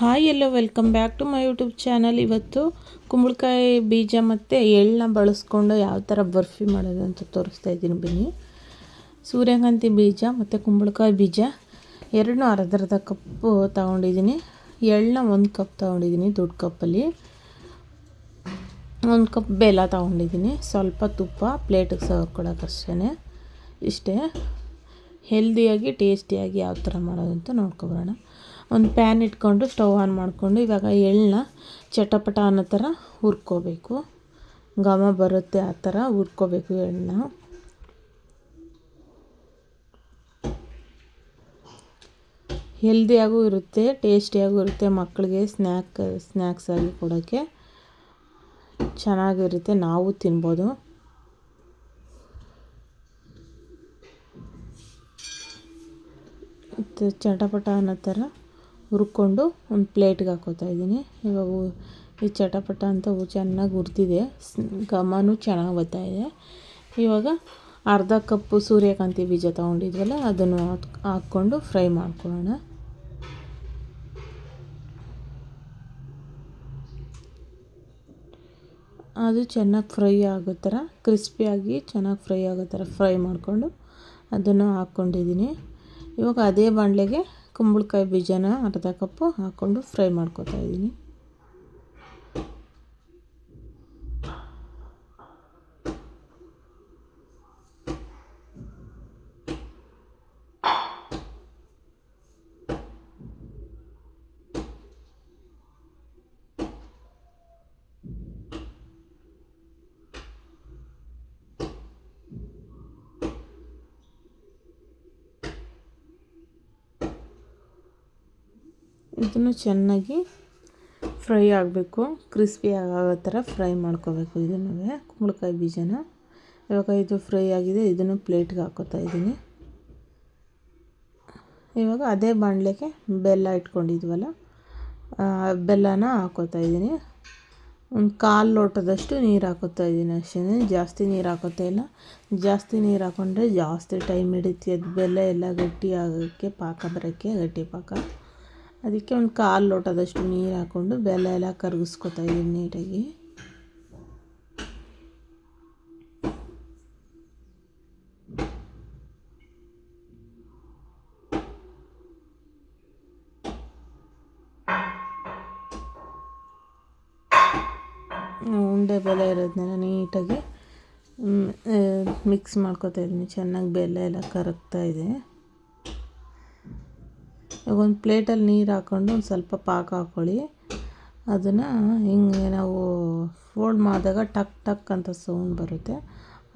Hi, hello welcome back to my YouTube channel. ಇವತ್ತು ಕುಂಬಳಕಾಯಿ ಬೀಜ ಮತ್ತು ಎಳ್ಳನ್ನ ಬಳಸ್ಕೊಂಡು ಯಾವ ಥರ ಬರ್ಫಿ ಮಾಡೋದು ಅಂತ ತೋರಿಸ್ತಾ ಇದ್ದೀನಿ ಬನ್ನಿ. ಸೂರ್ಯಕಾಂತಿ ಬೀಜ ಮತ್ತು ಕುಂಬಳಕಾಯಿ ಬೀಜ ಎರಡನ್ನೂ ಅರ್ಧ ಅರ್ಧ ಕಪ್ಪು ತೊಗೊಂಡಿದ್ದೀನಿ. ಎಳ್ಳನ್ನ ಒಂದು ಕಪ್ ತೊಗೊಂಡಿದ್ದೀನಿ ದೊಡ್ಡ ಕಪ್ಪಲ್ಲಿ. ಒಂದು ಕಪ್ ಬೆಲ್ಲ ತೊಗೊಂಡಿದ್ದೀನಿ. ಸ್ವಲ್ಪ ತುಪ್ಪ ಪ್ಲೇಟಿಗೆ ಸರ್ಕೊಳಕ್ಕೆ ಅಷ್ಟೇ ಇಷ್ಟೇ. ಹೆಲ್ದಿಯಾಗಿ ಟೇಸ್ಟಿಯಾಗಿ ಯಾವ ಥರ ಮಾಡೋದು ಅಂತ ನೋಡ್ಕೊಬರೋಣ. ಒಂದು ಪ್ಯಾನ್ ಇಟ್ಕೊಂಡು ಸ್ಟವ್ ಆನ್ ಮಾಡಿಕೊಂಡು ಇವಾಗ ಎಳ್ಳನ್ನ ಚಟಪಟ ಅನ್ನೋ ಥರ ಹುರ್ಕೋಬೇಕು. ಘಮ ಬರುತ್ತೆ ಆ ಥರ ಹುರ್ಕೋಬೇಕು ಎಳ್ಳನ್ನ ಹೆಲ್ದಿಯಾಗೂ ಇರುತ್ತೆ, ಟೇಸ್ಟಿಯಾಗೂ ಇರುತ್ತೆ, ಮಕ್ಕಳಿಗೆ ಸ್ನ್ಯಾಕ್, ಸ್ನ್ಯಾಕ್ಸ್ ಆಗಿ ಕೊಡೋಕ್ಕೆ ಚೆನ್ನಾಗಿರುತ್ತೆ, ನಾವು ತಿನ್ಬೋದು. ಚಟಪಟ ಅನ್ನೋ ಥರ ಹುರ್ಕೊಂಡು ಒಂದು ಪ್ಲೇಟ್ಗೆ ಹಾಕೋತಾ ಇದ್ದೀನಿ. ಇವಾಗ ಈ ಚಟಪಟ ಅಂತ ಚೆನ್ನಾಗಿ ಹುರ್ತಿದೆ ಘಮನೂ ಚೆನ್ನಾಗಿ ಬರ್ತಾ ಇದೆ. ಇವಾಗ ಅರ್ಧ ಕಪ್ಪು ಸೂರ್ಯಕಾಂತಿ ಬೀಜ ತೊಗೊಂಡಿದ್ವಲ್ಲ, ಅದನ್ನು ಹಾಕ್ಕೊಂಡು ಫ್ರೈ ಮಾಡ್ಕೊಳ್ಳೋಣ. ಅದು ಚೆನ್ನಾಗಿ ಫ್ರೈ ಆಗೋ ಥರ ಕ್ರಿಸ್ಪಿಯಾಗಿ ಚೆನ್ನಾಗಿ ಫ್ರೈ ಆಗೋ ಥರ ಫ್ರೈ ಮಾಡಿಕೊಂಡು ಅದನ್ನು ಹಾಕ್ಕೊಂಡಿದ್ದೀನಿ. ಇವಾಗ ಅದೇ ಬಾಣಲೆಗೆ ಕುಂಬಳಕಾಯಿ ಬೀಜನ ಅರ್ಧ ಕಪ್ಪು ಹಾಕ್ಕೊಂಡು ಫ್ರೈ ಮಾಡ್ಕೊತಾ ಇದ್ದೀನಿ. ಇದನ್ನು ಚೆನ್ನಾಗಿ ಫ್ರೈ ಆಗಬೇಕು. ಕ್ರಿಸ್ಪಿ ಆಗೋ ಥರ ಫ್ರೈ ಮಾಡ್ಕೋಬೇಕು ಇದನ್ನು ಕುಂಬಳಕಾಯಿ ಬೀಜನ. ಇವಾಗ ಇದು ಫ್ರೈ ಆಗಿದೆ. ಇದನ್ನು ಪ್ಲೇಟ್ಗೆ ಹಾಕೋತಾ ಇದ್ದೀನಿ. ಇವಾಗ ಅದೇ ಬಾಣಲೆಗೆ ಬೆಲ್ಲ ಇಟ್ಕೊಂಡಿದ್ವಲ್ಲ ಬೆಲ್ಲನ ಹಾಕೋತಾ ಇದ್ದೀನಿ. ಒಂದು ಕಾಲು ಲೋಟದಷ್ಟು ನೀರು ಹಾಕೋತಾ ಇದ್ದೀನಿ ಅಷ್ಟೇ. ಜಾಸ್ತಿ ನೀರು ಹಾಕೋತಾ ಇಲ್ಲ. ಜಾಸ್ತಿ ನೀರು ಹಾಕೊಂಡ್ರೆ ಜಾಸ್ತಿ ಟೈಮ್ ಹಿಡಿಯುತ್ತೆ. ಅದು ಬೆಲ್ಲ ಎಲ್ಲ ಗಟ್ಟಿ ಆಗೋಕ್ಕೆ, ಪಾಕ ಬರೋಕ್ಕೆ ಗಟ್ಟಿ ಪಾಕ. ಅದಕ್ಕೆ ಒಂದು ಕಾಲು ಲೋಟದಷ್ಟು ನೀರು ಹಾಕ್ಕೊಂಡು ಬೆಲ್ಲ ಎಲ್ಲ ಕರಗಿಸ್ಕೊತಾ ಇದ್ದೀನಿ ನೀಟಾಗಿ. ಉಂಡೆ ಬೆಲ್ಲ ಇರೋದನ್ನೆಲ್ಲ ನೀಟಾಗಿ ಮಿಕ್ಸ್ ಮಾಡ್ಕೊತಾ ಇದ್ದೀನಿ. ಚೆನ್ನಾಗಿ ಬೆಲ್ಲ ಎಲ್ಲ ಕರಗ್ತಾ ಇದೆ. ಒಂದು ಪ್ಲೇಟಲ್ಲಿ ನೀರು ಹಾಕ್ಕೊಂಡು ಒಂದು ಸ್ವಲ್ಪ ಪಾಕ ಹಾಕ್ಕೊಳ್ಳಿ ಅದನ್ನು ಹಿಂಗೆ ನಾವು ಫೋಲ್ಡ್ ಮಾಡಿದಾಗ ಟಕ್ ಟಕ್ ಅಂತ ಸೌಂಡ್ ಬರುತ್ತೆ.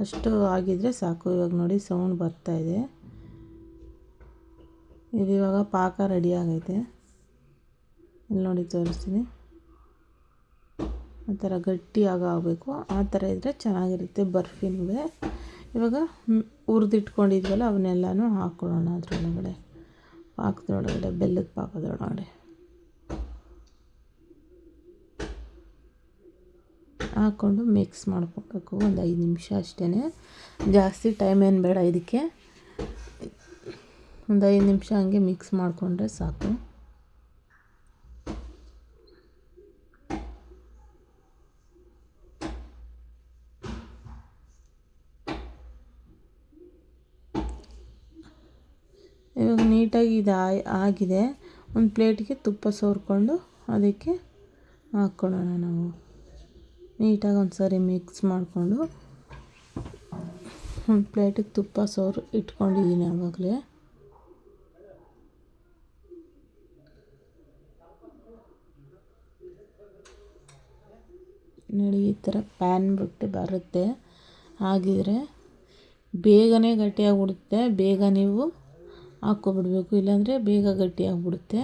ಅಷ್ಟು ಆಗಿದ್ದರೆ ಸಾಕು. ಇವಾಗ ನೋಡಿ ಸೌಂಡ್ ಬರ್ತಾ ಇದೆ. ಇದು ಇವಾಗ ಪಾಕ ರೆಡಿ ಆಗೈತೆ. ಇಲ್ಲಿ ನೋಡಿ ತೋರಿಸ್ತೀನಿ. ಆ ಥರ ಗಟ್ಟಿಯಾಗಿ ಆಗಬೇಕು. ಆ ಥರ ಇದ್ದರೆ ಚೆನ್ನಾಗಿರುತ್ತೆ ಬರ್ಫಿನೂ ಇವಾಗ ಹುರಿದಿಟ್ಕೊಂಡಿದ್ವಲ್ಲ ಅವನ್ನೆಲ್ಲನೂ ಹಾಕ್ಕೊಳ್ಳೋಣ ಅದರೊಳಗಡೆ. ಪಾಕದೊಳಗಡೆ, ಬೆಲ್ಲದ ಪಾಕದೊಳಗಡೆ. ಹಾಕ್ಕೊಂಡು ಮಿಕ್ಸ್ ಮಾಡ್ಕೊಬೇಕು, ಒಂದು ಐದು ನಿಮಿಷ ಅಷ್ಟೇ ಜಾಸ್ತಿ ಟೈಮ್ ಏನು ಬೇಡ ಇದಕ್ಕೆ. ಒಂದು ಐದು ನಿಮಿಷ ಹಂಗೆ ಮಿಕ್ಸ್ ಮಾಡಿಕೊಂಡ್ರೆ ಸಾಕು. ಇವಾಗ ನೀಟಾಗಿ ಇದು ಆಗಿದೆ. ಒಂದು ಪ್ಲೇಟಿಗೆ ತುಪ್ಪ ಸೋರ್ಕೊಂಡು ಅದಕ್ಕೆ ಹಾಕ್ಕೊಳ್ಳೋಣ ನಾವು. ನೀಟಾಗಿ ಒಂದು ಮಿಕ್ಸ್ ಮಾಡಿಕೊಂಡು ಒಂದು ಪ್ಲೇಟಿಗೆ ತುಪ್ಪ ಸೋರು ಇಟ್ಕೊಂಡಿದ್ದೀನಿ ಆವಾಗಲೇ. ನೋಡಿ, ಈ ಥರ ಪ್ಯಾನ್ ಬಿಟ್ಟು ಬರುತ್ತೆ. ಹಾಗಿದ್ರೆ ಬೇಗನೆ ಗಟ್ಟಿಯಾಗಿ ಬಿಡುತ್ತೆ ಬೇಗ ನೀವು ಹಾಕ್ಕೊಬಿಡ್ಬೇಕು, ಇಲ್ಲಾಂದರೆ ಬೇಗ ಗಟ್ಟಿಯಾಗ್ಬಿಡುತ್ತೆ.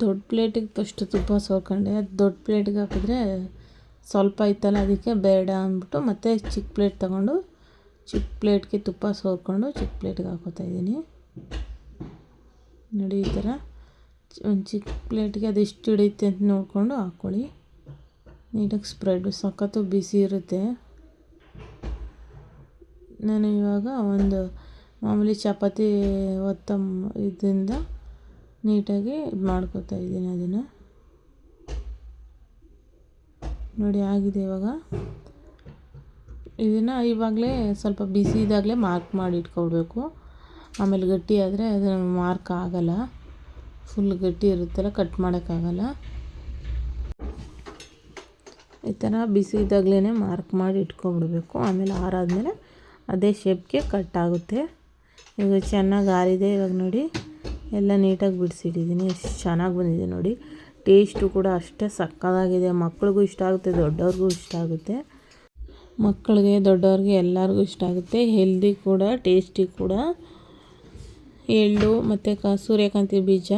ದೊಡ್ಡ ಪ್ಲೇಟಿಗೆ ಫಸ್ಟ್ ತುಪ್ಪ ಸೋರ್ಕೊಂಡೆ ಅದು ದೊಡ್ಡ ಪ್ಲೇಟಿಗೆ ಹಾಕಿದ್ರೆ ಸ್ವಲ್ಪ ಇತ್ತಲ್ಲ, ಅದಕ್ಕೆ ಬೇಡ ಅಂದ್ಬಿಟ್ಟು ಮತ್ತೆ ಚಿಕ್ಕ ಪ್ಲೇಟ್ ತಗೊಂಡು ಚಿಕ್ಕ ಪ್ಲೇಟ್ಗೆ ತುಪ್ಪ ಸೋರ್ಕೊಂಡು ಚಿಕ್ಕ ಪ್ಲೇಟ್ಗೆ ಹಾಕೋತಾ ಇದ್ದೀನಿ. ನೋಡಿ ಈ ಥರ ಒಂದು ಚಿಕ್ಕ ಪ್ಲೇಟ್ಗೆ ಅದೆಷ್ಟು ಹಿಡಿಯುತ್ತೆ ಅಂತ ನೋಡಿಕೊಂಡು ಹಾಕ್ಕೊಳ್ಳಿ. ನೀಟಾಗಿ ಸ್ಪ್ರೆಡ್, ಸಖತ್ತು ಬಿಸಿ ಇರುತ್ತೆ. ನಾನು ಇವಾಗ ಒಂದು ಮಾಮೂಲಿ ಚಪಾತಿ ಒತ್ತ ಇದರಿಂದ ನೀಟಾಗಿ ಇದು ಮಾಡ್ಕೊತಾ ಇದ್ದೀನಿ ಅದನ್ನು. ನೋಡಿ, ಆಗಿದೆ ಇವಾಗ. ಇದನ್ನು ಇವಾಗಲೇ ಸ್ವಲ್ಪ ಬಿಸಿ ಇದ್ದಾಗಲೇ ಮಾರ್ಕ್ ಮಾಡಿ ಇಟ್ಕೊಳ್ಬೇಕು. ಆಮೇಲೆ ಗಟ್ಟಿ ಆದರೆ ಅದು ಮಾರ್ಕ್ ಆಗಲ್ಲ. ಫುಲ್ ಗಟ್ಟಿ ಇರುತ್ತಲ್ಲ ಕಟ್ ಮಾಡೋಕ್ಕಾಗಲ್ಲ. ಈ ಥರ ಬಿಸಿ ಇದ್ದಾಗಲೇ ಮಾರ್ಕ್ ಮಾಡಿ ಇಟ್ಕೊಬಿಡ್ಬೇಕು. ಆಮೇಲೆ ಆರಾದಮೇಲೆ ಅದೇ ಶೇಪ್ಗೆ ಕಟ್ ಆಗುತ್ತೆ. ಈಗ ಚೆನ್ನಾಗಿ ಆರಿದೆ ಇವಾಗ ನೋಡಿ. ಎಲ್ಲ ನೀಟಾಗಿ ಬಿಡಿಸಿಟ್ಟಿದ್ದೀನಿ ಎಷ್ಟು ಚೆನ್ನಾಗಿ ಬಂದಿದೆ ನೋಡಿ. ಟೇಸ್ಟು ಕೂಡ ಅಷ್ಟೇ ಸಕ್ಕದಾಗಿದೆ. ಮಕ್ಳಿಗೂ ಇಷ್ಟ ಆಗುತ್ತೆ, ದೊಡ್ಡವ್ರಿಗೂ ಇಷ್ಟ ಆಗುತ್ತೆ. ಮಕ್ಕಳಿಗೆ, ದೊಡ್ಡವ್ರಿಗೆ ಎಲ್ಲರಿಗೂ ಇಷ್ಟ ಆಗುತ್ತೆ. ಹೆಲ್ದಿ ಕೂಡ ಟೇಸ್ಟಿ ಕೂಡ. ಎಳ್ಳು ಮತ್ತು ಕ, ಸೂರ್ಯಕಾಂತಿ ಬೀಜ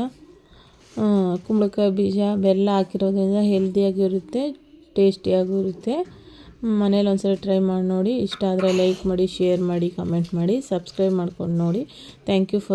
ಕುಂಬಳಕಾಯಿ ಬೀಜ, ಬೆಲ್ಲ ಹಾಕಿರೋದ್ರಿಂದ ಟೇಸ್ಟಿಯಾಗೂ ಇರುತ್ತೆ ಮನೇಲಿ ಒಂದ್ಸಲ ಟ್ರೈ ಮಾಡಿ ನೋಡಿ. ಇಷ್ಟ ಆದರೆ ಲೈಕ್ ಮಾಡಿ ಶೇರ್ ಮಾಡಿ ಕಮೆಂಟ್ ಮಾಡಿ ಸಬ್ಸ್ಕ್ರೈಬ್ ಮಾಡ್ಕೊಂಡು ನೋಡಿ. Thank you for